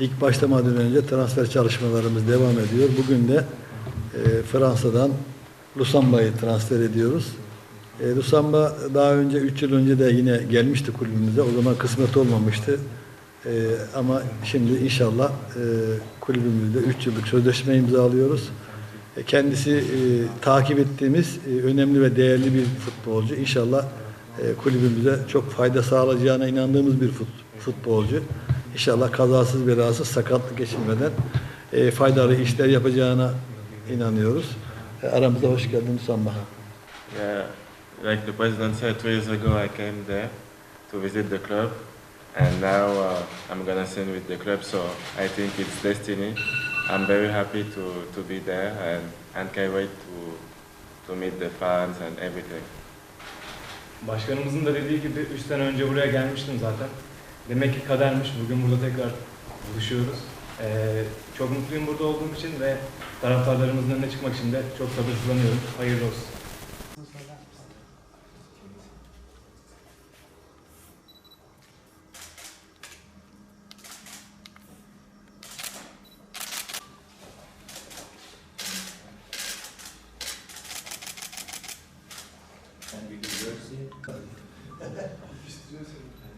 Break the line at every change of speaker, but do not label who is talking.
İlk başlamadan önce transfer çalışmalarımız devam ediyor. Bugün de e, Fransa'dan Lusamba'yı transfer ediyoruz. E, Lusamba daha önce 3 yıl önce de yine gelmişti kulübümüze. O zaman kısmet olmamıştı. E, ama şimdi inşallah e, kulübümüzde 3 yıllık sözleşme imzalıyoruz. E, kendisi e, takip ettiğimiz e, önemli ve değerli bir futbolcu. İnşallah kulübümüze çok fayda sağlayacağına inandığımız bir fut- futbolcu. İnşallah kazasız belasız sakatlık geçirmeden e, faydalı işler yapacağına inanıyoruz. E, aramıza hoş geldin Samba.
Yeah, like the president said, two years ago I came there to visit the club, and now uh, I'm gonna sign with the club. So I think it's destiny. I'm very happy to, to be there, and, and can't wait to to meet the fans and everything.
Başkanımızın da dediği gibi 3 sene önce buraya gelmiştim zaten. Demek ki kadermiş. Bugün burada tekrar buluşuyoruz. Ee, çok mutluyum burada olduğum için ve taraftarlarımızın önüne çıkmak için de çok sabırsızlanıyorum. Hayırlı olsun. and we will see.